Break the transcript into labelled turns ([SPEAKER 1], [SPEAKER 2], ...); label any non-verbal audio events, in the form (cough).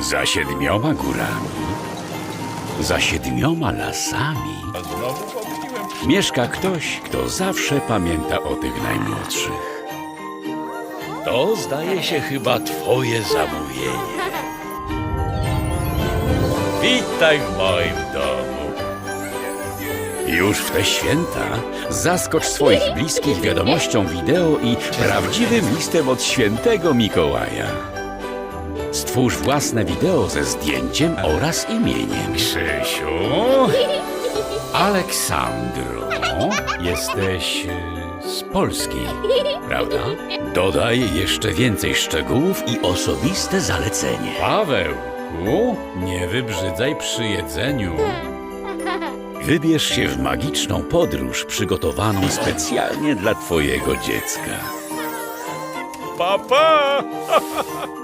[SPEAKER 1] Za siedmioma górami, za siedmioma lasami mieszka ktoś, kto zawsze pamięta o tych najmłodszych.
[SPEAKER 2] To zdaje się chyba twoje zamówienie. Witaj w moim domu.
[SPEAKER 1] Już w te święta zaskocz swoich bliskich wiadomością wideo i prawdziwym listem od świętego Mikołaja. Stwórz własne wideo ze zdjęciem oraz imieniem.
[SPEAKER 2] Krzysiu?
[SPEAKER 1] Aleksandro, jesteś e, z Polski, prawda? Dodaj jeszcze więcej szczegółów i osobiste zalecenie.
[SPEAKER 2] Pawełku, nie wybrzydzaj przy jedzeniu.
[SPEAKER 1] Wybierz się w magiczną podróż przygotowaną specjalnie dla Twojego dziecka.
[SPEAKER 2] Papa! Pa. (laughs)